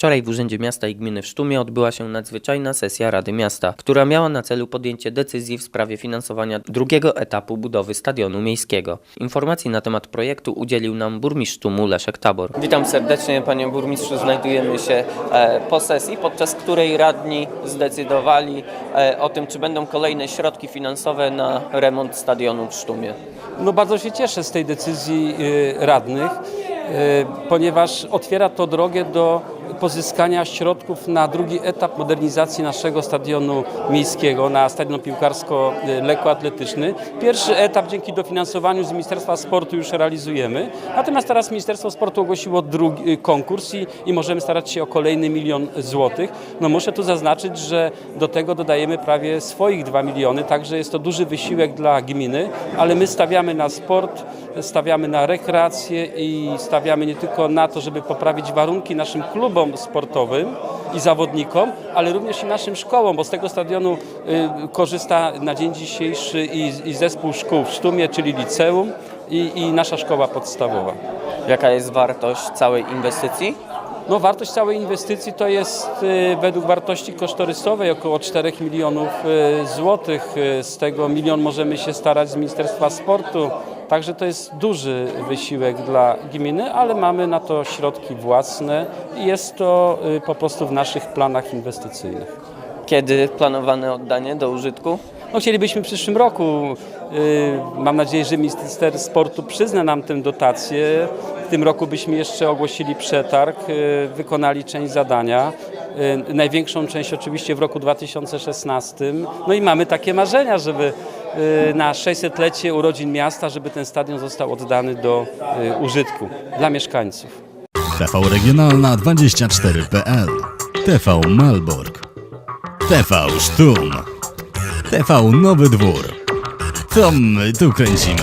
Wczoraj w Urzędzie Miasta i Gminy w Sztumie odbyła się nadzwyczajna sesja Rady Miasta, która miała na celu podjęcie decyzji w sprawie finansowania drugiego etapu budowy stadionu miejskiego. Informacji na temat projektu udzielił nam burmistrz Sztumu Leszek Tabor. Witam serdecznie panie burmistrzu. Znajdujemy się e, po sesji, podczas której radni zdecydowali e, o tym, czy będą kolejne środki finansowe na remont stadionu w Sztumie. No bardzo się cieszę z tej decyzji y, radnych, y, ponieważ otwiera to drogę do pozyskania środków na drugi etap modernizacji naszego stadionu miejskiego, na stadion piłkarsko-lekkoatletyczny. Pierwszy etap dzięki dofinansowaniu z Ministerstwa Sportu już realizujemy, natomiast teraz Ministerstwo Sportu ogłosiło drugi y, konkurs i, i możemy starać się o kolejny milion złotych. No muszę tu zaznaczyć, że do tego dodajemy prawie swoich 2 miliony, także jest to duży wysiłek dla gminy, ale my stawiamy na sport, stawiamy na rekreację i stawiamy nie tylko na to, żeby poprawić warunki naszym klubom sportowym i zawodnikom, ale również i naszym szkołom, bo z tego stadionu y, korzysta na dzień dzisiejszy i, i zespół szkół w Sztumie, czyli liceum i, i nasza szkoła podstawowa. Jaka jest wartość całej inwestycji? No, wartość całej inwestycji to jest y, według wartości kosztorysowej około 4 milionów y, złotych. Y, Z tego milion możemy się starać z Ministerstwa Sportu. Także to jest duży wysiłek dla gminy, ale mamy na to środki własne i jest to po prostu w naszych planach inwestycyjnych. Kiedy planowane oddanie do użytku? No, chcielibyśmy w przyszłym roku, y, mam nadzieję, że minister sportu przyzna nam tę dotację. W tym roku byśmy jeszcze ogłosili przetarg, y, wykonali część zadania. Y, Największą część oczywiście w roku 2016. No i mamy takie marzenia, żeby na 600-lecie urodzin miasta, żeby ten stadion został oddany do użytku dla mieszkańców. TV Regionalna 24.pl TV Malbork TV Sztum TV Nowy Dwór. To my tu kręcimy